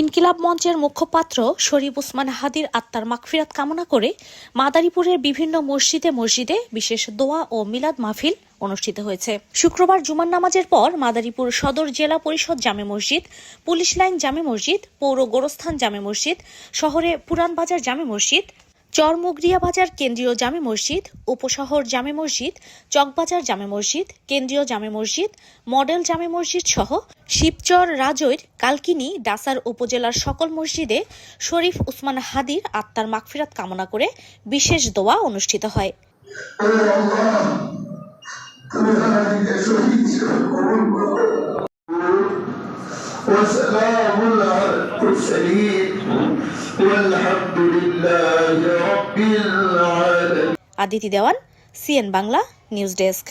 ইনকিলাব মঞ্চের মুখপাত্র শরীফ উসমান হাদির আত্মার মাগফিরাত কামনা করে মাদারীপুরের বিভিন্ন মসজিদে মসজিদে বিশেষ দোয়া ও মিলাদ মাহফিল অনুষ্ঠিত হয়েছে। শুক্রবার জুমার নামাজের পর মাদারীপুর সদর জেলা পরিষদ জামে মসজিদ, পুলিশ লাইন জামে মসজিদ, পৌর গোরস্থান জামে মসজিদ, শহরে পুরানবাজার জামে মসজিদ চরমুগরিয়া বাজার কেন্দ্রীয় জামে মসজিদ উপশহর জামে মসজিদ চকবাজার জামে মসজিদ কেন্দ্রীয় জামে মসজিদ মডেল জামে মসজিদ সহ শিবচর রাজৈর কালকিনি ডাসার উপজেলার সকল মসজিদে শরীফ উসমান হাদির আত্মার মাগফিরাত কামনা করে বিশেষ দোয়া অনুষ্ঠিত হয় তুমি আমাদেরকে শহীদ হিসেবে কবুল করো وسلام على المرسلين والحمد لله رب العالمين Aditi Dewan CN Bangla news desk.